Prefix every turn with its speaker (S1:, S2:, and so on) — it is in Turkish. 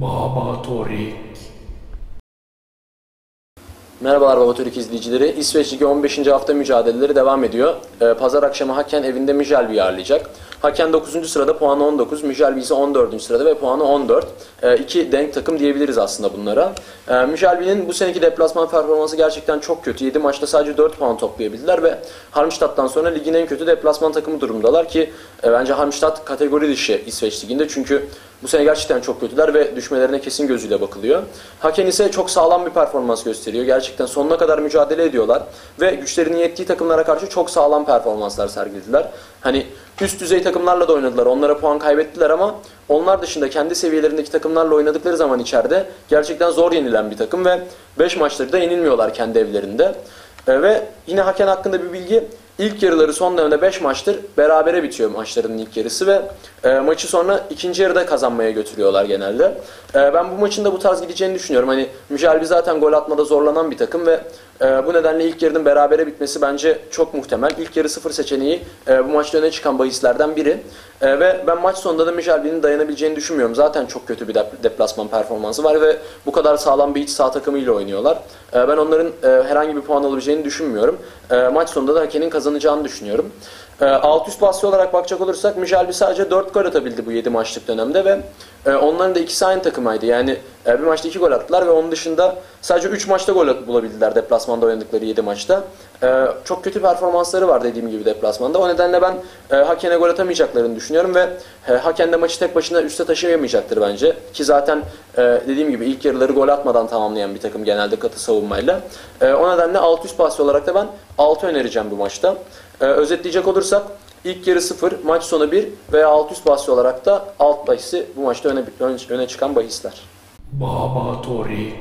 S1: Baba Torik.
S2: Merhabalar Baba Türk izleyicileri. İsveç Ligi 15. hafta mücadeleleri devam ediyor. Ee, Pazar akşamı Haken evinde Müjelbi'yi ağırlayacak. Haken 9. sırada puanı 19, Müjelbi ise 14. sırada ve puanı 14. Ee, iki denk takım diyebiliriz aslında bunlara. Ee, Müjelbi'nin bu seneki deplasman performansı gerçekten çok kötü. 7 maçta sadece 4 puan toplayabildiler ve Halmstadt'tan sonra ligin en kötü deplasman takımı durumdalar ki e, bence Halmstad kategori dışı İsveç Ligi'nde çünkü bu sene gerçekten çok kötüler ve düşmelerine kesin gözüyle bakılıyor. Haken ise çok sağlam bir performans gösteriyor. Gerçekten sonuna kadar mücadele ediyorlar ve güçlerinin yettiği takımlara karşı çok sağlam performanslar sergilediler. Hani üst düzey takımlarla da oynadılar. Onlara puan kaybettiler ama onlar dışında kendi seviyelerindeki takımlarla oynadıkları zaman içeride gerçekten zor yenilen bir takım ve 5 maçları da yenilmiyorlar kendi evlerinde. E, ve yine Haken hakkında bir bilgi. İlk yarıları son dönemde 5 maçtır berabere bitiyor maçların ilk yarısı ve e, maçı sonra ikinci yarıda kazanmaya götürüyorlar genelde. E, ben bu maçın da bu tarz gideceğini düşünüyorum. Hani Mücelbi zaten gol atmada zorlanan bir takım ve e, bu nedenle ilk yarının berabere bitmesi bence çok muhtemel. İlk yarı sıfır seçeneği e, bu maçta öne çıkan bahislerden biri. E, ve ben maç sonunda da Mücelbi'nin dayanabileceğini düşünmüyorum. Zaten çok kötü bir dep- deplasman performansı var ve bu kadar sağlam bir iç saha takımıyla oynuyorlar. E, ben onların e, herhangi bir puan alabileceğini düşünmüyorum. E, maç sonunda da Haken'in kazanacağını düşünüyorum. E, alt üst bahsi olarak bakacak olursak Mücelbi sadece 4 gol atabildi bu 7 maçlık dönemde ve e, onların da ikisi aynı takımaydı. Yani e, bir maçta 2 gol attılar ve onun dışında sadece 3 maçta gol bulabildiler deplasmanda oynadıkları 7 maçta. E, çok kötü performansları var dediğim gibi deplasmanda. O nedenle ben e, Haken'e gol atamayacaklarını düşünüyorum ve e, Haken de maçı tek başına üste taşıyamayacaktır bence. Ki zaten e, dediğim gibi ilk yarıları gol atmadan tamamlayan bir takım genelde katı savunmayla. E, o nedenle alt üst bahsi olarak da ben 6 önereceğim bu maçta. E, özetleyecek olursak ilk yarı 0, maç sonu 1 veya alt üst bahsi olarak da alt bahisi bu maçta öne, öne çıkan bahisler.
S1: Baba Torik.